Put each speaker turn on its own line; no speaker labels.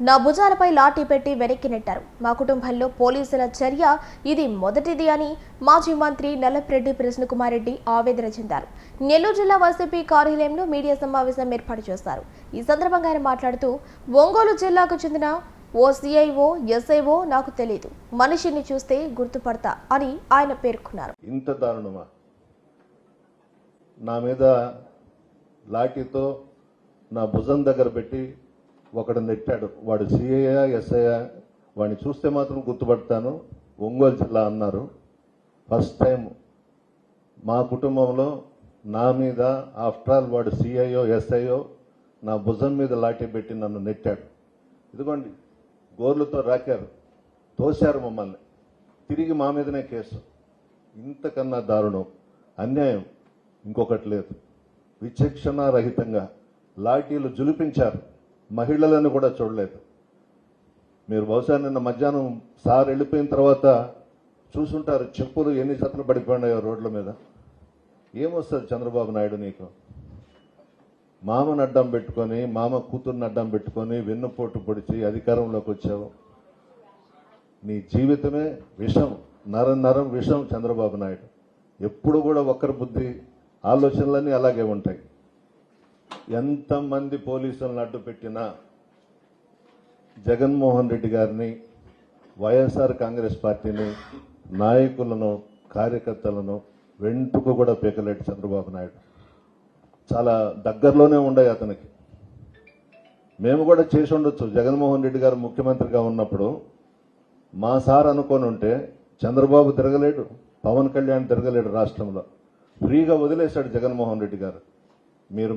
నా భుజాలపై లాఠీ పెట్టి వెనక్కి నెట్టారు. మా కుటుంబంలో పోలీసుల చర్య ఇది మొదటిది అని మాజీ మంత్రి నల్లప్రెడ్డి కృష్ణకుమార్ రెడ్డి ఆవేదన చెందారు. నెల్లూరు జిల్లా వైసీపీ కార్యాలయంలో మీడియా సమావేశం ఏర్పాటు చేశారు ఈ సందర్భంగా ఆయన మాట్లాడుతూ ఒంగోలు జిల్లాకు చెందిన ఓ సిఐఓ ఎస్ఐఓ నాకు తెలియదు మనిషిని చూస్తే గుర్తుపడతా అని ఆయన పేర్కొన్నారు.
ఇంత దారుణమా? నా మీద లాఠీతో నా భుజం దగ్గర పెట్టి ఒకడు నెట్టాడు. వాడు సిఐయా ఎస్ఐయా వాడిని చూస్తే మాత్రం గుర్తుపడతాను. ఒంగోలు జిల్లా అన్నారు. ఫస్ట్ టైం మా కుటుంబంలో నా మీద ఆఫ్టర్ ఆల్ వాడు సిఐఓ ఎస్ఐఓ నా భుజం మీద లాఠీ పెట్టి నన్ను నెట్టాడు. ఇదిగోండి గోర్లతో రాకారు. తోశారు మమ్మల్ని. తిరిగి మా మీదనే కేసు. ఇంతకన్నా దారుణం. అన్యాయం. ఇంకొకటి లేదు. విచక్షణారహితంగా లాఠీలు జులిపించారు. మహిళలను కూడా చూడలేదు. మీరు బహుశా నిన్న మధ్యాహ్నం సార్ వెళ్ళిపోయిన తర్వాత చూసుంటారు చెప్పులు ఎన్ని సతలు పడిపోయినాయో రోడ్ల మీద. ఏమొస్తుంది చంద్రబాబు నాయుడు నీకు? మామను అడ్డం పెట్టుకొని మామ కూతుర్ని అడ్డం పెట్టుకొని వెన్నుపోటు పొడిచి అధికారంలోకి వచ్చావు. నీ జీవితమే విషం నరం నరం విషం చంద్రబాబు నాయుడు. ఎప్పుడు కూడా ఒక్కరి బుద్ధి ఆలోచనలన్నీ అలాగే ఉంటాయి. ఎంతమంది పోలీసులను అడ్డు పెట్టినా జగన్మోహన్ రెడ్డి గారిని వైఎస్ఆర్ కాంగ్రెస్ పార్టీని నాయకులను కార్యకర్తలను వెంటుకు కూడా పీకలేడు చంద్రబాబు నాయుడు. చాలా దగ్గరలోనే ఉండయి అతనికి. మేము కూడా చేసి ఉండొచ్చు. జగన్మోహన్ రెడ్డి గారు ముఖ్యమంత్రిగా ఉన్నప్పుడు మా సార్ అనుకొని ఉంటే చంద్రబాబు తిరగలేడు పవన్ కళ్యాణ్ తిరగలేడు రాష్ట్రంలో. ఫ్రీగా వదిలేశాడు జగన్మోహన్ రెడ్డి గారు. మీరు